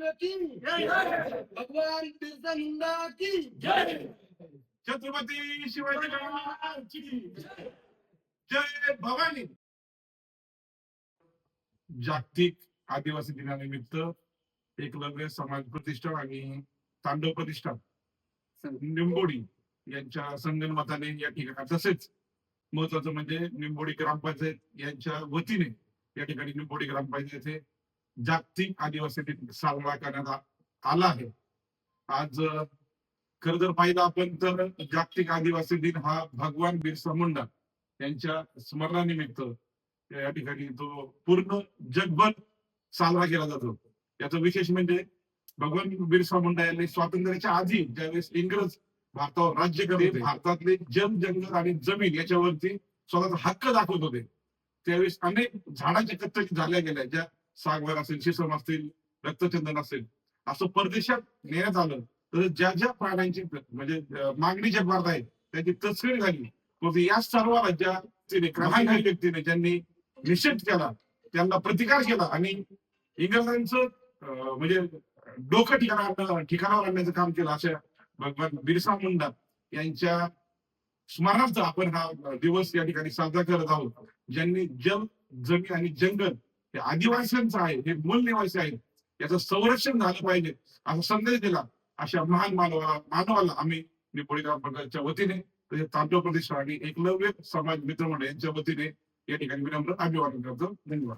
महाराष्ट्र की भगवान बिरसा मुंडा की? छत्रपती शिवाजी महाराजांची जय. भवानी. जागतिक आदिवासी दिनानिमित्त एकलव्य समाज प्रतिष्ठान आणि तांडव प्रतिष्ठान निंबोडी यांच्या संगणमताने या ठिकाणी तसेच महत्वाचं म्हणजे निंबोडी ग्रामपंचायत यांच्या वतीने या ठिकाणी निंबोडी ग्रामपंचायत जागतिक आदिवासी दिन साजरा करण्यात आला आहे. आज खर जर पाहिलं आपण तर जागतिक आदिवासी दिन हा भगवान बिरसा मुंडा यांच्या स्मरणानिमित्त या ठिकाणी तो पूर्ण जगभर साजरा केला जातो. याचं विशेष म्हणजे भगवान बिरसा मुंडा यांनी स्वातंत्र्याच्या आधी ज्यावेळेस इंग्रज भारतावर राज्य करते भारतातले जन जंगल आणि जमीन याच्यावरती स्वतःचा हक्क दाखवत होते. त्यावेळेस अनेक झाडांच्या कत्तली झाल्या गेल्या ज्या सागवर असेल शिसम असतील रक्तचंदन असेल असं परदेशात नेण्यात आलं तर ज्या ज्या प्राण्यांची म्हणजे मागणी जगभरात आहे त्याची तस्करी झाली. मग या सर्व राज्याचे क्रांतिकारी व्यक्तीने ज्यांनी निषेध केला त्यांना प्रतिकार केला आणि इंग्रजांचं म्हणजे डोकं ठिकाणा ठिकाणावर आणण्याचं काम केलं अशा भगवान बिरसा मुंडा यांच्या स्मरणार्थ आपण हा दिवस या ठिकाणी साजरा करत आहोत. ज्यांनी जल जमीन आणि जंगल हे आदिवासींचं आहे हे मूल निवासी आहे. याचं संरक्षण झालं पाहिजे असा संदेश दिला. अशा महान मानवा मानवाला आम्ही निपोळी ग्रामपंचायतच्या वतीने तसेच तांबे प्रदेश आणि एकलव्य समाज मित्रमंडळ यांच्या वतीने या ठिकाणी विनम्र अभिवादन करतो. धन्यवाद.